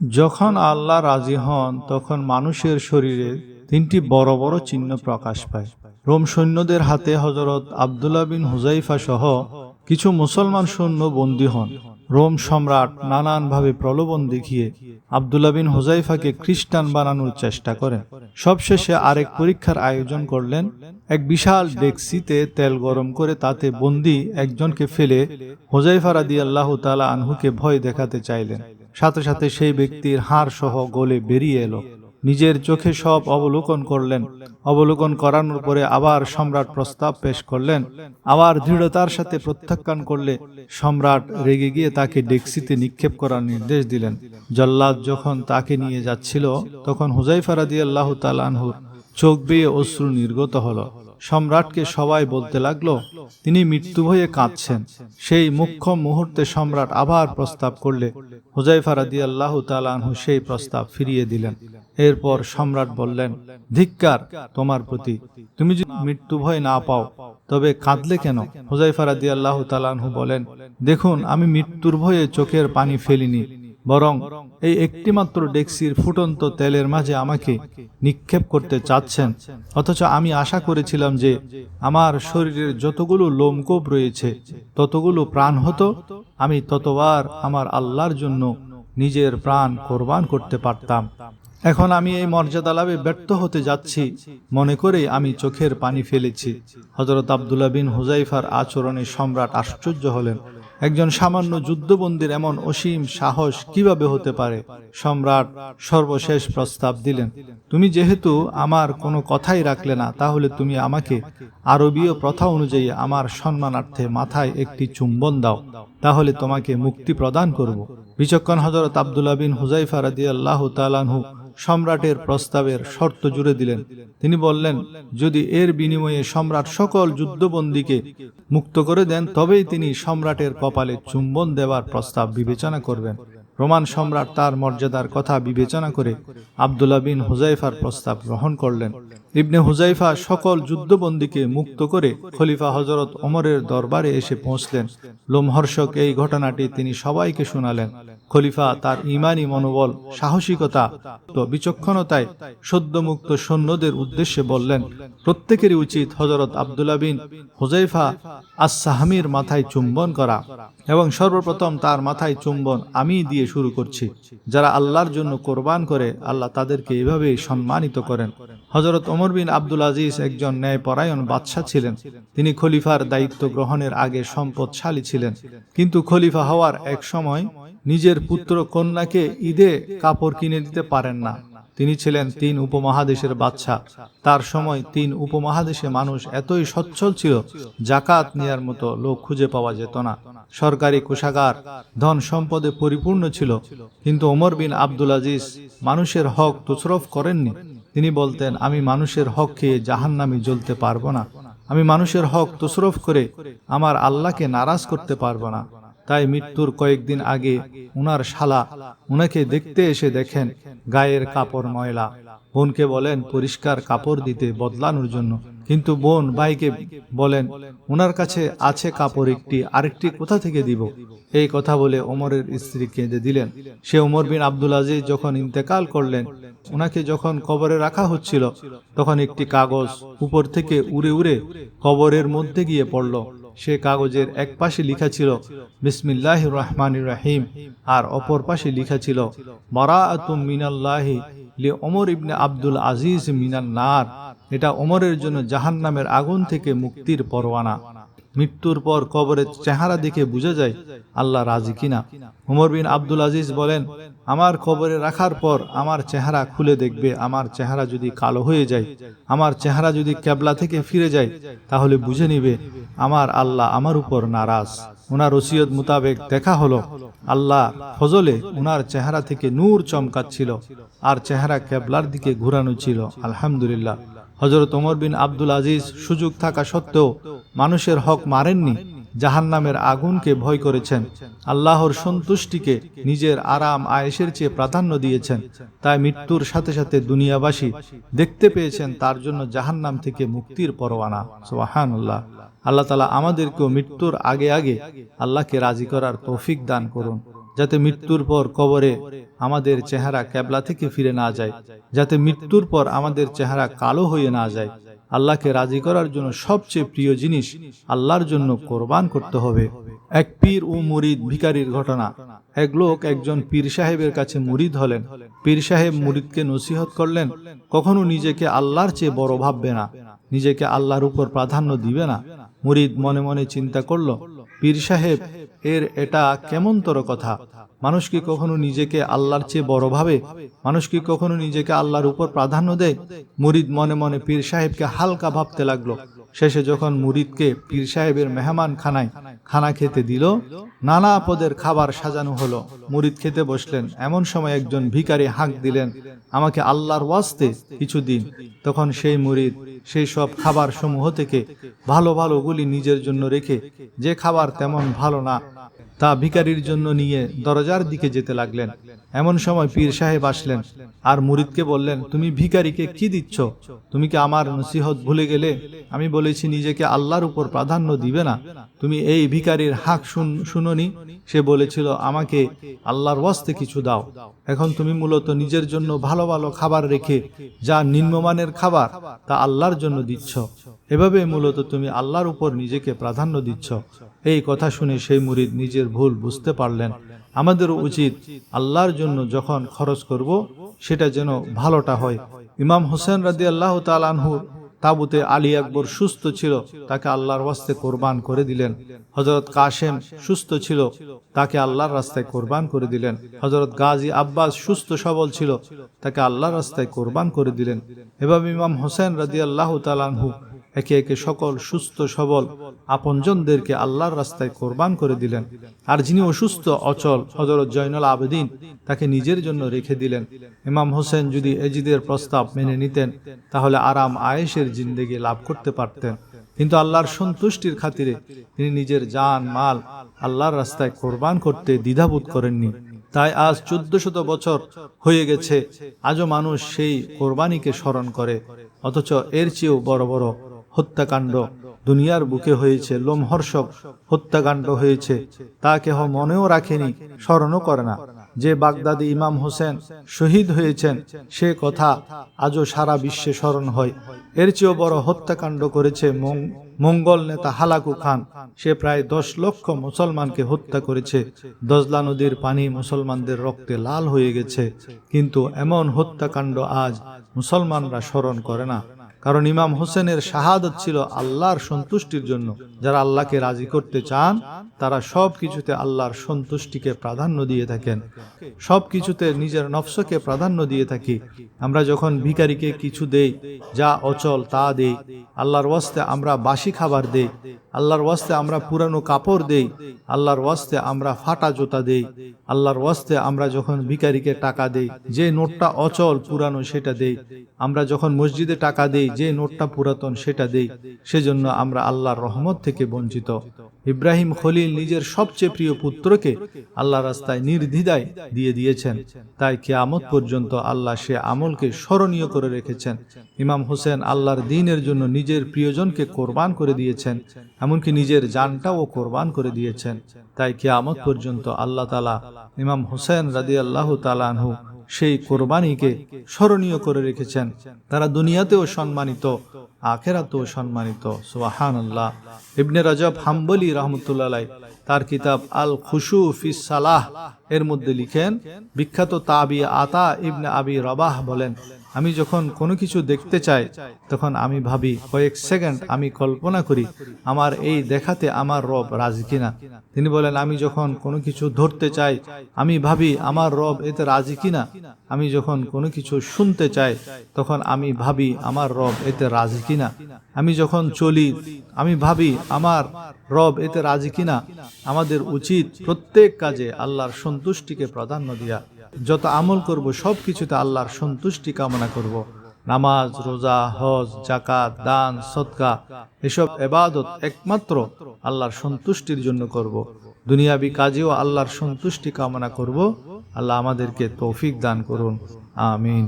যখন আল্লাহ রাজি হন, তখন মানুষের শরীরে তিনটি বড় বড় চিহ্ন প্রকাশ পায়। রোম সৈন্যদের হাতে হজরত আবদুল্লাহ বিন হুজাইফা সহ কিছু মুসলমান সৈন্য বন্দী হন। রোম সম্রাট নানানভাবে প্রলোভন দেখিয়ে আবদুল্লাহ বিন হুজাইফাকে খ্রিস্টান বানানোর চেষ্টা করেন। সবশেষে আরেক পরীক্ষার আয়োজন করলেন। এক বিশাল ডেক্সিতে তেল গরম করে তাতে বন্দি একজনকে ফেলে হুজাইফা রাদি আল্লাহ তালা আনহুকে ভয় দেখাতে চাইলেন। সাথে সাথে সেই ব্যক্তির হাড় সহ গলে বেরিয়ে এলো। নিজের চোখে সব অবলোকন করলেন। অবলোকন করানোর পরে আবার সম্রাট প্রস্তাব পেশ করলেন। আবার দৃঢ়তার সাথে প্রত্যাখ্যান করলে সম্রাট রেগে গিয়ে তাকে ডেক্সিতে নিক্ষেপ করার নির্দেশ দিলেন। জল্লাদ যখন তাকে নিয়ে যাচ্ছিল, তখন হুজাইফা রাদি আল্লাহ তালানহুর চোখ বেয়ে অশ্রু নির্গত হলো। সম্রাটকে সবাই বলতে লাগল, তিনি মৃত্যু ভয়ে কাঁদছেন। সেই মুখ্য মুহূর্তে সম্রাট আবার প্রস্তাব করলে। হুজাইফা রাদি আল্লাহ তালানহু সেই প্রস্তাব ফিরিয়ে দিলেন। এরপর সম্রাট বললেন, ধিক্কার তোমার প্রতি। তুমি যদি মৃত্যু ভয় না পাও, তবে কাঁদলে কেন? হুজাইফা রাদি আল্লাহ তালানহু বলেন, দেখুন, আমি মৃত্যুর ভয়ে চোখের পানি ফেলিনি। বরং এই একটিমাত্র ডেক্সির ফুটন্ত তেলের মাঝে আমাকে নিক্ষেপ করতে চাচ্ছেন। অথচ আমি আশা করেছিলাম যে আমার শরীরের যতগুলো লোমকূপ রয়েছে, ততগুলো প্রাণ হতো, আমি ততবার আমার আল্লাহর জন্য নিজের প্রাণ কোরবান করতে পারতাম। এখন আমি এই মর্যাদা লাভে ব্যর্থ হতে যাচ্ছি, মনে করে আমি চোখের পানি ফেলেছি। হজরত আবদুল্লা বিন হুজাইফার আচরণে সম্রাট আশ্চর্য হলেন। একজন সামান্য যুদ্ধবন্দির এমন অসীম সাহস কীভাবে হতে পারে? সম্রাট সর্বশেষ প্রস্তাব দিলেন, তুমি যেহেতু আমার কোনো কথাই রাখলে না, তাহলে তুমি আমাকে আরবীয় প্রথা অনুযায়ী আমার সম্মানার্থে মাথায় একটি চুম্বন দাও, তাহলে তোমাকে মুক্তি প্রদান করব। বিচক্ষণ হজরত আবদুল্লাহ বিন হুজাইফা রাদি আল্লাহ তালানহু সম্রাটের প্রস্তাবের শর্ত জুড়ে দিলেন। তিনি বললেন, যদি এর বিনিময়ে সম্রাট সকল যুদ্ধবন্দীকে মুক্ত করে দেন, তবেই তিনি সম্রাটের কপালে চুম্বন দেওয়ার প্রস্তাব বিবেচনা করবেন। রোমান সম্রাট তার মর্যাদার কথা বিবেচনা করে আবদুল্লাহ বিন হুজাইফার প্রস্তাব গ্রহণ করলেন। ইবনে হুজাইফা সকল যুদ্ধবন্দীকে মুক্ত করে খলিফা হজরত ওমরের দরবারে এসে পৌঁছলেন। লোমহর্ষক এই ঘটনাটি তিনি সবাইকে শোনালেন। খলিফা তার ইমানি মনোবল, সাহসিকতা তো বিচক্ষণতায় সদ্যমুক্ত সৈন্যদের উদ্দেশ্যে বললেন, প্রত্যেকেরই উচিত হজরত আবদুল্লাহ বিন হুজাইফা আসাহামির মাথায় চুম্বন করা এবং সর্বপ্রথম তার মাথায় চুম্বন আমি দিয়ে শুরু করছি। যারা আল্লাহর জন্য কোরবান করে, আল্লাহ তাদেরকে এভাবেই সম্মানিত করেন। হজরত ওমর বিন আব্দুল আজিজ একজন ন্যায়পরায়ণ বাদশাহ ছিলেন। তিনি খলিফার দায়িত্ব গ্রহণের আগে সম্পদশালী ছিলেন। কিন্তু খলিফা হওয়ার এক সময় নিজের পুত্র কন্যাকে ঈদে কাপড় কিনে দিতে পারেন না। তিনি ছিলেন তিন উপমহাদেশের বাদশাহ। তার সময় তিন উপমহাদেশে মানুষ এতই সচ্ছল ছিল, জাকাত নেয়ার মতো লোক খুঁজে পাওয়া যেত না। সরকারি কোষাগার ধন সম্পদে পরিপূর্ণ ছিল, কিন্তু ওমর বিন আব্দুল আজিজ মানুষের হক তুসরফ করেননি। তিনি বলতেন, আমি মানুষের হক খেয়ে জাহান্নামি জ্বলতে পারব না। আমি মানুষের হক তুসরফ করে আমার আল্লাহকে নারাজ করতে পারব না। তাই মৃত্যুর কয়েকদিন আগে উনার শালা উনাকে দেখতে এসে দেখেন গায়ের কাপড় ময়লা। বোনকে বলেন, পরিষ্কার কাপড় দিতে বদলানোর জন্য। কিন্তু বোন ভাইকে বলেন, উনার কাছে আছে কাপড়, একটি আরেকটি কোথা থেকে দিব? এই কথা বলে ওমরের স্ত্রী কেঁদে দিলেন। সে ওমর বিন আব্দুল আজিজ যখন ইন্তেকাল করলেন ওনাকে যখন কবরে রাখা হচ্ছিল, তখন একটি কাগজ উপর থেকে উড়ে উড়ে কবরের মধ্যে গিয়ে পড়ল। সে কাগজের এক পাশে লিখা ছিল বিসমিল্লাহ রহমান রাহিম আর অপর পাশে লিখা ছিল বারাআতুম মিনাল্লাহি লি অমর ইবনে আব্দুল আজিজ মিনান্নার এটা অমরের জন্য জাহান্নামের আগুন থেকে মুক্তির পরোয়ানা। মৃত্যুর পর কবরের চেহারা দেখে বোঝা যায় আল্লাহ রাজি কিনা। উমর বিন আব্দুল আজিজ বলেন আমার কবরে রাখার পর আমার চেহারা খুলে দেখবে আমার চেহারা যদি কালো হয়ে যায় আমার চেহারা যদি ক্যাবলা থেকে ফিরে যায় তাহলে বুঝে নিবে আমার আল্লাহ আমার উপর নারাজ। ওনার ওসিয়ত মোতাবেক দেখা হলো। আল্লাহ ফজলে ওনার চেহারা থেকে নূর চমকাচ্ছিল আর চেহারা ক্যাবলার দিকে ঘুরানো ছিল। আলহামদুলিল্লাহ। হজরত ওমর বিন আব্দুল আজিজ সুযোগ থাকা সত্ত্বেও মানুষের হক মারেননি, জাহান্নামের আগুনকে ভয় করেছেন, আল্লাহর সন্তুষ্টিকে নিজের আরাম আয়েসের চেয়ে প্রাধান্য দিয়েছেন, তাই মৃত্যুর সাথে সাথে দুনিয়াবাসী দেখতে পেয়েছেন তার জন্য জাহান্নাম থেকে মুক্তির পরোয়ানা। সোহান আল্লাহ আল্লাহ তালা আমাদেরকেও মৃত্যুর আগে আগে আল্লাহকে রাজি করার তৌফিক দান করুন। যাতে মৃত্যুর পর কবরে আমাদের চেহারা ক্যাবলা থেকে ফিরে না যায়, যাতে মৃত্যুর পর আমাদের চেহারা কালো হয়ে না যায়। আল্লাহকে রাজি করার জন্য সবচেয়ে প্রিয় জিনিস আল্লাহর জন্য কোরবান করতে হবে। এক পীর ও মুরিদ ভিকারির ঘটনা। এক লোক একজন পীর সাহেবের কাছে মুরিদ হলেন। পীর সাহেব মুরিদকে নসিহত করলেন, কখনো নিজেকে আল্লাহর চেয়ে বড় ভাববে না, নিজেকে আল্লাহর উপর প্রাধান্য দিবে না। মুরিদ মনে মনে চিন্তা করল, পীর সাহেব এর এটা কেমনতর কথা? মানুষ কি কখনো নিজেকে আল্লাহর চেয়ে বড় ভাবে? মানুষ কি কখনো নিজেকে আল্লাহর উপর প্রাধান্য দেয়? মুরিদ মনে মনে পীর সাহেবকে হালকা ভাবতে লাগল। শেষে যখন মুরিদকে পীর সাহেবের মেহমান খানায় খানা খেতে দিল, নানা পদের খাবার সাজানো হলো। মুরিদ খেতে বসলেন। এমন সময় একজন ভিখারি হাঁক দিলেন, আমাকে আল্লাহর ওয়াস্তে কিছু দিন। তখন সেই মুরিদ সেই সব খাবার সমূহ থেকে ভালো ভালোগুলি নিজের জন্য রেখে, যে খাবার তেমন ভালো না তা ভিকারির জন্য নিয়ে দরজার দিকে যেতে লাগলেন। এমন সময় পীর সাহেব আসলেন আর মুরিদকে বললেন, তুমি ভিকারিকে কি দিচ্ছ? তুমি কি আমার নসিহত ভুলে গেলে? আমি বলেছি, নিজেকে আল্লাহর উপর প্রাধান্য দিবে না। তুমি এই ভিকারির হাক শুন, শুনোনি? সে বলেছিল, আমাকে আল্লাহর ওয়াস্তে কিছু দাও। এখন তুমি মূলত নিজের জন্য ভালো ভালো খাবার রেখে যা নিম্নমানের খাবার তা আল্লাহর জন্য দিচ্ছ। এভাবে মূলত তুমি আল্লাহর উপর নিজেকে প্রাধান্য দিচ্ছ। এই কথা শুনে সেই মুরিদ নিজের ভুল বুঝতে পারলেন। আমাদেরও উচিত আল্লাহর জন্য যখন খরচ করব সেটা যেন ভালোটা হয়। ইমাম হোসেন রাদি আল্লাহ তালানহুর তাবুতে আলী আকবর সুস্থ ছিল তাকে আল্লাহর ওয়াস্তে কোরবান করে দিলেন। হজরত কাশেম সুস্থ ছিল তাকে আল্লাহর রাস্তায় কোরবান করে দিলেন। হজরত গাজী আব্বাস সুস্থ সবল ছিল তাকে আল্লাহর রাস্তায় কোরবান করে দিলেন। এভাবে ইমাম হোসেন রাদি আল্লাহ তালানহু একে একে সকল সুস্থ সবল আপনজনদেরকে আল্লাহর রাস্তায় কোরবান করে দিলেন। আর যিনি অসুস্থ, অচল হজরত জয়নুল আবেদিন, তাকে নিজের জন্য রেখে দিলেন। ইমাম হোসেন যদি এজিদের প্রস্তাব মেনে নিতেন, তাহলে আরাম আয়েসের জিন্দেগি লাভ করতে পারতেন। কিন্তু আল্লাহর সন্তুষ্টির খাতিরে তিনি নিজের জান, মাল আল্লাহর রাস্তায় কোরবান করতে দ্বিধাবোধ করেননি। তাই আজ চোদ্দ শত বছর হয়ে গেছে, আজও মানুষ সেই কোরবানিকে স্মরণ করে, অথচ এর চেয়েও বড় বড় হত্যাকাণ্ড। দুনিয়ার বুকে হয়েছে লোমহর্ষক হত্যাকাণ্ড হয়েছে। তা কেহ মনেও রাখেনি, স্মরণও করে না। যে বাগদাদি ইমাম হোসেন শহীদ হয়েছেন, সে কথা আজও সারা বিশ্বে স্মরণ হয়। এর চেয়েও বড় হত্যাকাণ্ড করেছে মঙ্গল নেতা হালাকু খান। সে প্রায় দশ লক্ষ মুসলমানকে হত্যা করেছে। দজলা নদীর পানি মুসলমানদের রক্তে লাল হয়ে গেছে। কিন্তু এমন হত্যাকাণ্ড আজ মুসলমানরা স্মরণ করে না। কারণ ইমাম হোসেনের শাহাদত ছিল আল্লাহর সন্তুষ্টির জন্য। যারা আল্লাহকে রাজি করতে চান, তারা সব কিছুতে আল্লাহর সন্তুষ্টিকে প্রাধান্য দিয়ে থাকেন। সব কিছুতে নিজের নফসকে প্রাধান্য দিয়ে থাকি। আমরা যখন ভিকারিকে কিছু দেই, যা অচল তা দেই। আল্লাহর ওয়াস্তে আমরা বাসি খাবার দেই। আল্লাহর ওয়াস্তে আমরা পুরানো কাপড় দেই, আল্লাহর ওয়াস্তে আমরা ফাটা জোতা দেই, আল্লাহর ওয়াস্তে আমরা যখন ভিকারিকে টাকা দেই, যে নোটটা অচল পুরানো সেটা দেই, আমরা যখন মসজিদে টাকা দেই, যে নোটটা পুরাতন সেটা দেই, সেজন্য আমরা আল্লাহর রহমত থেকে বঞ্চিত। ইব্রাহিম খলিল নিজের সবচেয়ে প্রিয় পুত্রকে আল্লাহ রাস্তায় নির্দ্বিধায় দিয়ে দিয়েছেন। তাই কেয়ামত পর্যন্ত আল্লাহ সে আমলকে স্মরণীয় করে রেখেছেন। ইমাম হোসেন আল্লাহর দিনের জন্য নিজের প্রিয়জনকে কোরবান করে দিয়েছেন, এমনকি নিজের জানটাও কোরবান করে দিয়েছেন। তাই কেয়ামত পর্যন্ত আল্লাহ তালা ইমাম হোসেন রাদি আল্লাহ তালানহু সেই কোরবানিকে স্মরণীয় করে রেখেছেন। তারা দুনিয়াতেও সম্মানিত, আখেরাতেও সম্মানিত। সোহান আল্লাহ ইবনে রাজব হাম্বলি রহমতুল্লাহ তার কিতাব আল খুশু সালাহ এর মধ্যে লিখেন, বিখ্যাত তাবি আতা ইবনে আবি রবাহ বলেন আমি যখন কোনো কিছু দেখতে চাই, তখন আমি ভাবি, কয়েক সেকেন্ড আমি কল্পনা করি, আমার এই দেখাতে আমার রব রাজি কিনা? তিনি বলেন, আমি যখন কোনো কিছু ধরতে চাই, আমি ভাবি, আমার রব এতে রাজি কিনা? আমি যখন কোনো কিছু শুনতে চাই, তখন আমি ভাবি, আমার রব এতে রাজি কিনা? আমি যখন চলি, আমি ভাবি, আমার রব এতে রাজি কিনা? আমাদের উচিত প্রত্যেক কাজে আল্লাহর সন্তুষ্টিকে প্রাধান্য দেওয়া যত আমল করব সব কিছুতে আল্লাহর সন্তুষ্টি কামনা করব। নামাজ, রোজা, হজ জাকাত দান সৎকা এসব এবাদত একমাত্র আল্লাহর সন্তুষ্টির জন্য করব। দুনিয়াবি কাজেও আল্লাহর সন্তুষ্টি কামনা করব আল্লাহ আমাদেরকে তৌফিক দান করুন আমিন